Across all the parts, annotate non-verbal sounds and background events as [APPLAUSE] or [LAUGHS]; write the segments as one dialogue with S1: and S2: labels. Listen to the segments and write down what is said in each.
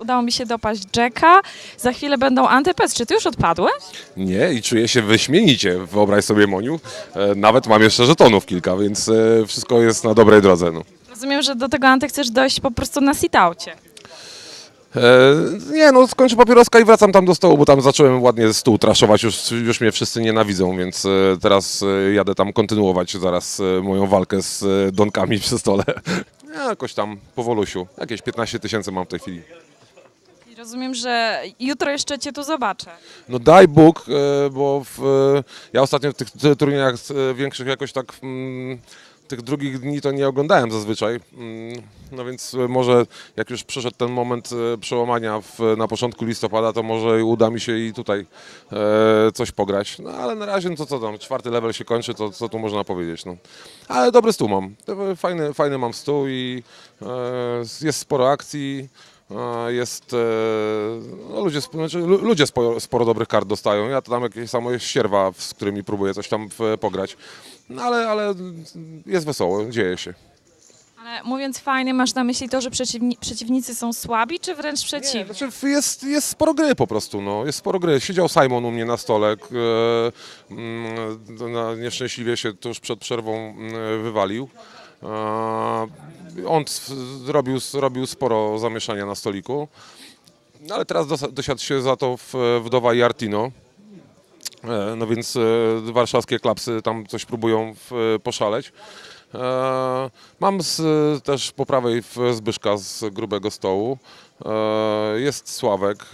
S1: udało mi się dopaść Jacka. Za chwilę będą antypes. Czy ty już odpadłeś?
S2: Nie, i czuję się wyśmienicie, wyobraź sobie Moniu. E, Nawet mam jeszcze żetonów kilka, więc e, wszystko jest na dobrej drodze. No.
S1: Rozumiem, że do tego anty chcesz dojść po prostu na sit-aucie.
S2: E, nie, no skończę papieroska i wracam tam do stołu, bo tam zacząłem ładnie stół traszować, już, już mnie wszyscy nienawidzą, więc e, teraz e, jadę tam kontynuować zaraz e, moją walkę z e, donkami przy stole. [LAUGHS] Ja, jakoś tam powolusiu, jakieś 15 tysięcy mam w tej chwili.
S1: Rozumiem, że jutro jeszcze cię tu zobaczę.
S2: No daj Bóg, e, bo w, e, ja ostatnio w tych turniejach e, większych jakoś tak mm, tych drugich dni to nie oglądałem zazwyczaj. Mm, No więc może jak już przyszedł ten moment przełamania w, na początku listopada, to może uda mi się i tutaj e, coś pograć. No ale na razie, no to co tam, czwarty level się kończy, to co tu można powiedzieć. No. Ale dobry stół mam. Fajny, fajny mam stół i e, jest sporo akcji. Jest, e, no ludzie, znaczy, lu- ludzie sporo, sporo dobrych kart dostają. Ja to tam jakieś samo jest ścierwa, z którymi próbuję coś tam pograć. No ale, ale jest wesoło, dzieje się.
S1: Ale mówiąc fajnie, masz na myśli to, że przeciwni- przeciwnicy są słabi, czy wręcz przeciwnie?
S2: Znaczy, jest, jest sporo gry po prostu, no. jest sporo gry. Siedział Simon u mnie na stole, e, mm, nieszczęśliwie się tuż przed przerwą mm, wywalił. On zrobił, robił sporo zamieszania na stoliku, no, ale teraz dosiadł się za to wdowa i Artino. E, No więc e, warszawskie klapsy tam coś próbują poszaleć. E, Mam z, też po prawej Zbyszka z grubego stołu. Jest Sławek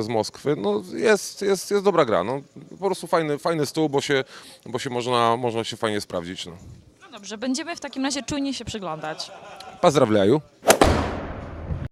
S2: z Moskwy. No jest, jest, jest dobra gra. No, po prostu fajny, fajny stół, bo się, bo się można, można się fajnie sprawdzić.
S1: No dobrze, będziemy w takim razie czujnie się przyglądać.
S2: Pozdrawiam.